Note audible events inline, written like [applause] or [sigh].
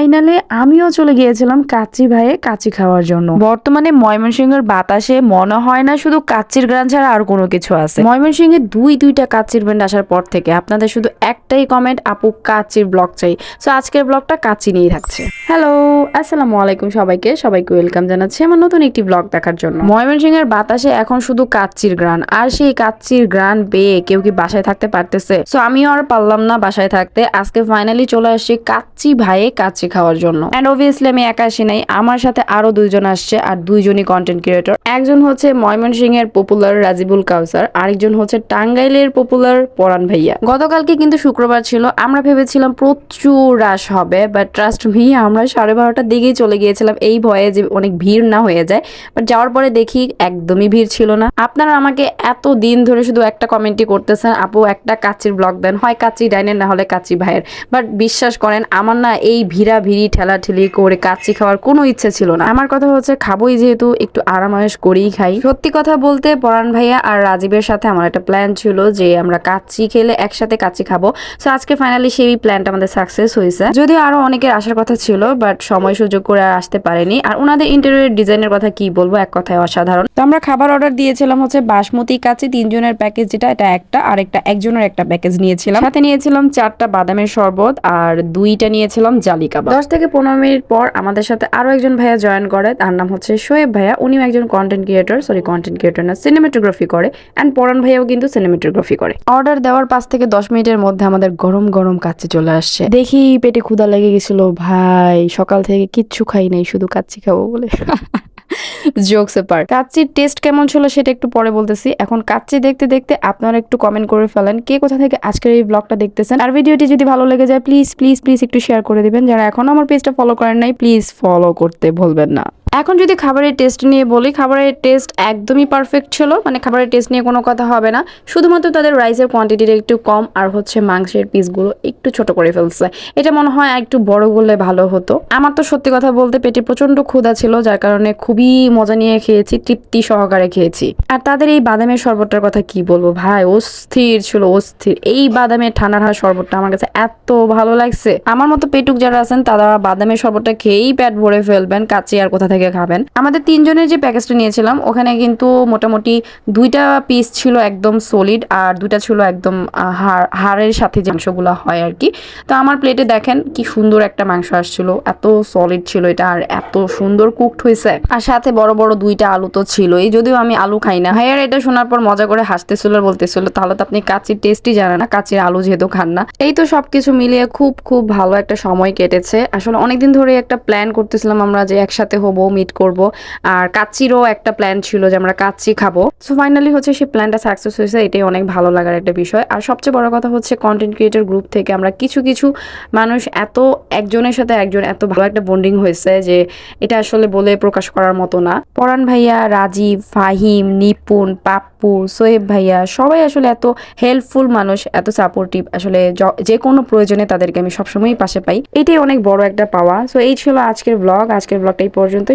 ফাইনালে আমিও চলে গিয়েছিলাম কাচ্চি ভাইয়ে কাচ্চি খাওয়ার জন্য। বর্তমানে ময়মনসিংহের বাতাসে মনে হয় না শুধু কাচ্চির গ্রান ছাড়া আর কোনো কিছু আছে। ময়মনসিংহে দুই দুইটা কাচ্চির ব্র্যান্ড আসার পর থেকে আপনাদের শুধু একটাই কমেন্ট আপু কাচ্চির ব্লগ চাই। সো আজকের ব্লগটা কাচ্চি নিয়েই থাকছে। হ্যালো আসসালামু আলাইকুম সবাইকে। সবাইকে ওয়েলকাম জানাচ্ছি আমার নতুন একটি ব্লগ দেখার জন্য। ময়মনসিংহের বাতাসে এখন শুধু কাচ্চির গ্রান আর সেই কাচ্চির গ্রান বেয়ে কেউ কি বাসায় থাকতে পারতেছে? সো আমিও আর পারলাম না বাসায় থাকতে। আজকে ফাইনালি চলে আসছি কাচ্চি ভাইয়ে কাচ্চি খাওয়ার জন্য। অ্যান্ড অবভিয়াসলি আমি একা আসি নাই। আমার সাথে আরও দুইজন আসছে আর দুইজনই কন্টেন্ট ক্রিয়েটর একজন হচ্ছে ময়মনসিংহের পপুলার রাজিবুল কাউসার, আরেকজন হচ্ছে টাঙ্গাইলের পপুলার পরাণ ভাইয়া। গতকালকে কিন্তু শুক্রবার ছিল। আমরা ভেবেছিলাম প্রচুর রাশ হবে বাট ট্রাস্ট মি আমরা সাড়ে বারোটার দিকেই চলে গিয়েছিলাম। এই ভয়ে যে অনেক ভিড় না হয়ে যায়। বাট যাওয়ার পরে দেখি একদমই ভিড় ছিল না। আপনারা আমাকে এত দিন ধরে শুধু একটা কমেন্টই করতেছেন, আপু, একটা কাচির ব্লগ দেন। হয় কাচি ডাইনের না হলে কাচি ভাইয়ের। বাট বিশ্বাস করেন, আমার না এই ভিড়া ভিড়ি, ঠেলাঠেলি করে কাচি খাওয়ার কোনো ইচ্ছে ছিল না। আমার কথা হচ্ছে, খাবোই যেহেতু, একটু আরামায়েশ করেই খাই। সত্যি কথা বলতে, পরাণ ভাইয়া আর রাজীবের সাথে আমার একটা প্ল্যান ছিল যে আমরা কাচ্চি খেলে একসাথে কাচ্চি খাব। সো আজকে ফাইনালি সেই প্ল্যানটা আমাদের সাকসেস হয়েছে। যদিও আরও অনেকের আসার কথা ছিল বাট সময় সুযোগ করে আর আসতে পারেনি। আর ওনাদের ইন্টেরিয়র ডিজাইনের কথা কি বলব, এক কথায় অসাধারণ। তো আমরা খাবার অর্ডার দিয়েছিলাম হচ্ছে বাসমতি কাচ্চি, তিনজনের প্যাকেজ যেটা এটা একটা, আর একটা একজনের একটা প্যাকেজ নিয়েছিলাম। সাথে নিয়েছিলাম চারটা বাদামের শরবত, আর দুইটা নিয়েছিলাম জালি কাবাব দশ থেকে পনেরো মিনিট পর আমাদের সাথে আরও একজন ভাইয়া জয়েন করে। তার নাম হচ্ছে শোয়েব ভাইয়া। উনিও একজন content creator sorry content creator না সিনেমাটোগ্রাফি করে। অ্যান্ড পরান ভাইয়াও কিন্তু সিনেমাটোগ্রাফি করে। অর্ডার দেওয়ার পাঁচ থেকে দশ মিনিটের মধ্যে আমাদের গরম গরম কাচ্চি চলে আসছে। দেখি পেটে ক্ষুধা লেগে গেছিল ভাই সকাল থেকে কিচ্ছু খাই নাই শুধু কাচ্ছি খাব বলে। [laughs] জোকস পার কাচ্চির টেস্ট কেমন ছিল সেটা একটু পরে বলতেছি। এখন কাচ্চি দেখতে দেখতে আপনারা একটু কমেন্ট করে ফেলেন, কে কোথা থেকে আজকের এই ব্লগটা দেখতেছেন? আর ভিডিওটি যদি ভালো লেগে যায় প্লিজ প্লিজ প্লিজ একটু শেয়ার করে দিবেন। যারা এখনও আমার পেজটা ফলো করেন নাই প্লিজ ফলো করতে ভুলবেন না। এখন যদি খাবারের টেস্ট নিয়ে বলি, খাবারের টেস্ট একদমই পারফেক্ট ছিল মানে খাবারের টেস্ট নিয়ে কোনো কথা হবে না। শুধুমাত্র তাদের রাইসের কোয়ান্টিটিটা একটু কম আর হচ্ছে মাংসের পিসগুলো একটু ছোট করে ফেলছে। এটা মনে হয় একটু বড় করলে ভালো হতো। আমার তো সত্যি কথা বলতে পেটে প্রচণ্ড ক্ষুধা ছিল, যার কারণে খুবই মজা নিয়ে খেয়েছি, তৃপ্তি সহকারে খেয়েছি। আর তাদের এই বাদামের শরবতটার কথা কি বলব ভাই? অস্থির ছিল, অস্থির। এই বাদামের ঠান্ডা ঠান্ডা শরবতটা আমার কাছে এত ভালো লাগছে। আমার মতো পেটুক যারা আছেন, তারা বাদামের শরবতটা খেয়েই পেট ভরে ফেলবেন, কাচি আর কোথা থেকে খাবেন। আমাদের তিনজনের যে প্যাকেজটা নিয়েছিলাম, ওখানে কিন্তু মোটামুটি দুইটা পিস ছিল একদম সলিড আর দুইটা ছিল একদম হাড়, হাড়ের সাথে যে মাংসগুলো হয় আর কি। তো আমার প্লেটে দেখেন কি সুন্দর একটা মাংস আসছিল, এত সলিড ছিল এটা আর এত সুন্দর কুকড হয়েছে। আর সাথে বড় বড় দুইটা আলু তো ছিলই, যদিও আমি আলু খাই না। ভাইয়ার এটা শোনার পর মজা করে হাসতেছিল বলতেছিল, তাহলে তো আপনি কাচির টেস্টই জানেন না, কাচির আলু যেহেতু খান না। এই তো সবকিছু মিলিয়ে খুব খুব ভালো একটা সময় কেটেছে। আসলে অনেকদিন ধরে একটা প্ল্যান করতেছিলাম আমরা যে একসাথে হব মিট করব। আর কাচ্চিরও একটা প্ল্যান ছিল যে আমরা কাচ্চি খাব। সো ফাইনালি হচ্ছে সেই প্ল্যানটা সাকসেস হয়েছে, এটাই অনেক ভালো লাগার একটা বিষয়। আর সবচেয়ে বড় কথা হচ্ছে কন্টেন্ট ক্রিয়েটর গ্রুপ থেকে আমরা কিছু কিছু মানুষ এত একজনের সাথে একজন এত ভালো একটা বন্ডিং হয়েছে যে এটা আসলে বলে প্রকাশ করার মতো না। পরাণ ভাইয়া, রাজীব, ফাহিম, নিপুণ, পাপ্পু সোয়েব ভাইয়া সবাই আসলে এত হেল্পফুল মানুষ, এত সাপোর্টিভ আসলে য- কোনো প্রয়োজনে তাদেরকে আমি সবসময়ই পাশে পাই। এটাই অনেক বড় একটা পাওয়া সো এই ছিল আজকের ব্লগ আজকের ব্লগটা এই পর্যন্তই।